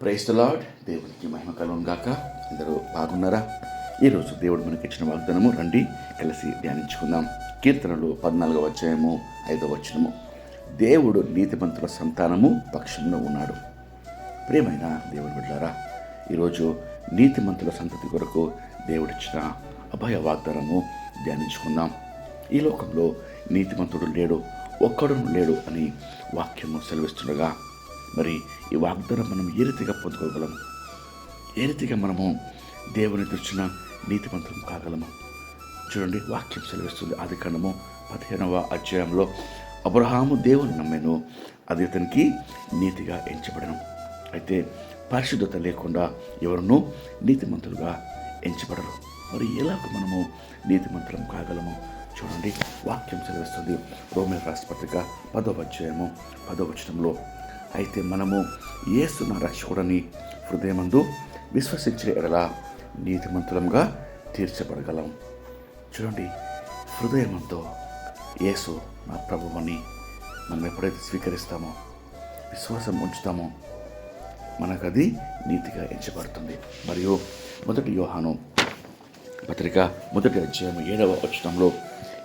Price lord దేవునికి మహిమ కలం గాక. అందరూ బాగున్నారా? ఈరోజు దేవుడు మనకి ఇచ్చిన వాగ్దానము రండి కలిసి ధ్యానించుకుందాం. కీర్తనలు పద్నాలుగవ అధ్యాయము ఐదవ వచనము. దేవుడు నీతిమంతుల సంతానము పక్షంలో ఉన్నాడు. ప్రేమైన దేవుడు బిడ్డారా ఈరోజు నీతిమంతుల సంతతి కొరకు దేవుడిచ్చిన అభయ వాగ్దానము ధ్యానించుకుందాం. ఈ లోకంలో నీతిమంతుడు లేడు ఒక్కడు లేడు అని వాక్యము సెలవిస్తుండగా మరి ఈ వాగ్దానం మనం ఏ రీతిగా పొందుకోగలము ఏ రీతిగా మనము దేవుని దృష్టిన నీతిమంత్రం కాగలము? చూడండి వాక్యం సెలవిస్తుంది. ఆది కాండము పదిహేనవ అధ్యాయంలో అబ్రహాము దేవుని నమ్మెను అది అతనికి నీతిగా ఎంచబడను. అయితే పరిశుద్ధత లేకుండా ఎవరునూ నీతిమంతులుగా ఎంచబడరు. మరి ఎలాగ మనము నీతిమంతులం కాగలము? చూడండి వాక్యం సెలవిస్తుంది. రోమిల రాష్ట్రపతిగా పదవ అధ్యాయము పదవ వచనంలో అయితే మనము యేసు నా రక్షకుడని హృదయమందు విశ్వసించిన ఎడల నీతిమంతులంగా తీర్చబడగలం. చూడండి హృదయమంతో యేసు నా ప్రభువని మనం ఎప్పుడైతే స్వీకరిస్తామో విశ్వాసం ఉంచుతామో మనకు అది నీతిగా ఎంచబడుతుంది. మరియు మొదటి యోహాను పత్రిక మొదటి అధ్యాయం ఏడవ వచనంలో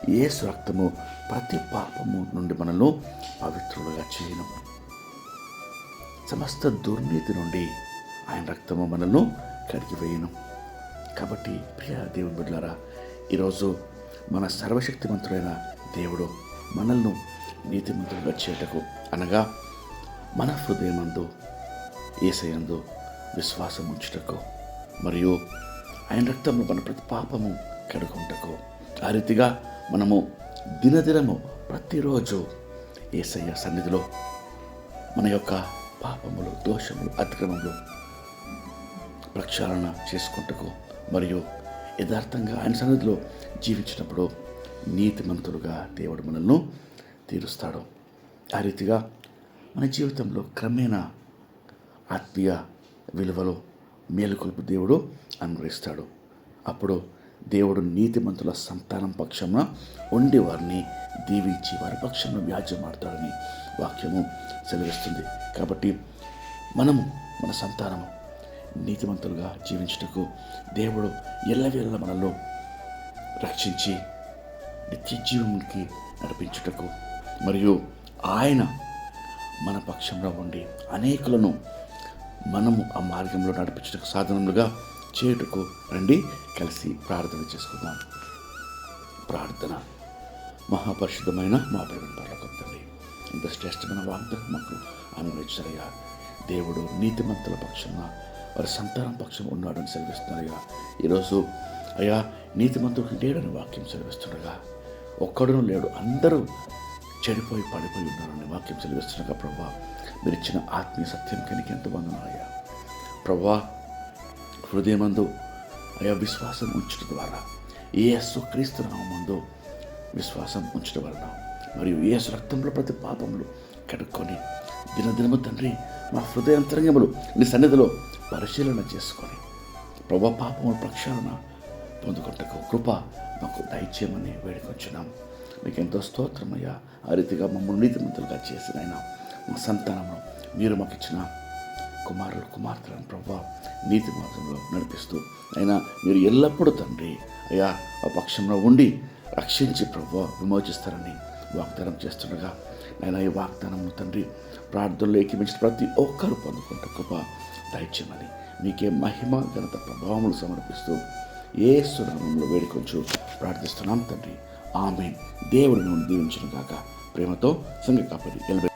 యేసు రక్తము ప్రతి పాపము నుండి మనల్ని పవిత్రులుగా చేయను. సమస్త దుర్నీతి నుండి ఆయన రక్తము మనల్ని కడిగివేయను కాబట్టి ప్రియ దేవుని బిడ్డలారా ఈరోజు మన సర్వశక్తివంతుడైన దేవుడు మనల్ని నీతిమంతులుగా చేయటకు అనగా మన హృదయమందు ఏసయందు విశ్వాసం ఉంచుటకు మరియు ఆయన రక్తము మన ప్రతి పాపము కడుగుంటకు. ఆ రీతిగా మనము దినదినము ప్రతిరోజు ఏసయ్య సన్నిధిలో మన యొక్క పాపములు దోషములు అతిక్రమములు ప్రక్షాళన చేసుకుంటకు మరియు యథార్థంగా ఆయన సన్నిధిలో జీవించినప్పుడు నీతిమంతులుగా దేవుడు మనల్ని తీరుస్తాడు. ఆ రీతిగా మన జీవితంలో క్రమేణా ఆత్మీయ విలువలు మేలుకొల్పు దేవుడు అనుగ్రహిస్తాడు. అప్పుడు దేవుడు నీతిమంతుల సంతానం పక్షమున ఉండి వారిని దీవించి వారి పక్షంలో వ్యాజ్యమాడతాడని వాక్యము సెలవిస్తుంది. కాబట్టి మనము మన సంతానము నీతిమంతులుగా జీవించుటకు దేవుడు ఎల్లవేళ మనలో రక్షించి నిత్య జీవమునికి నడిపించుటకు మరియు ఆయన మన పక్షంలో ఉండి అనేకులను మనము ఆ మార్గంలో నడిపించుటకు సాధనములుగా చేయుటకు రండి. కలిసి ప్రార్థన చేసుకుందాం. ప్రార్థన. మహాపరిశుద్ధమైన మా ప్రేమ పర్లోకం తండ్రి ఇంత శ్రేష్టమైన వాగ్దానం మాకు అనుగ్రహించారయ్యా. దేవుడు నీతిమంతుల పక్షంగా వారి సంతానం పక్షం ఉన్నాడని సెలవిస్తున్నారయ్యా. ఈరోజు అయ్యా నీతిమంతుడికి లేడని వాక్యం సెలవిస్తుండగా ఒక్కడును లేడు అందరూ చెడిపోయి పడిపోయి ఉన్నారని వాక్యం సెలవిస్తుండగా ప్రభా మీరు ఇచ్చిన ఆత్మీయ సత్యం కనికి ఎంత వందనాలయ్యా. ప్రభా హృదయమందు అయా విశ్వాసం ఉంచడం ద్వారా ఏ క్రీస్తు నామందు విశ్వాసం ఉంచడం వలన మరియు ఏసు రక్తంలో ప్రతి పాపములు కడుక్కొని దినదినము తండ్రి మా హృదయాంతరంగములు నీ సన్నిధిలో పరిశీలన చేసుకొని ప్రభు పాపముల ప్రక్షాళన పొందుకుంటకు కృప మాకు దయచేయమని వేడుకొచ్చున్నాం మీకు ఎంతో స్తోత్రమయ్యా. ఆ రీతిగా మమ్మల్ని నీతిమంతులుగా చేసిన ఆయన మా సంతానము మీరు మాకు ఇచ్చిన కుమారులు కుమార్తెలను ప్రభు నీతి మార్గంలో నడిపిస్తూ అయినా మీరు ఎల్లప్పుడూ తండ్రి అయ్యా ఆ పక్షంలో ఉండి రక్షించి ప్రభు విమోచిస్తారని వాగ్దానం చేస్తుండగా నేను ఈ వాగ్దానం తండ్రి ప్రార్థనలో ఏకీమించిన ప్రతి ఒక్కరు పొందుకుంటూ కృప దయచేయమని మీకే మహిమ ఘనత ప్రభావములు సమర్పిస్తూ ఏ సునామంలో వేడుకొంచు ప్రార్థిస్తున్నాం తండ్రి. ఆమె దేవుడిని దీవించిన కాక ప్రేమతో సంఘ కాపరి ఎనభై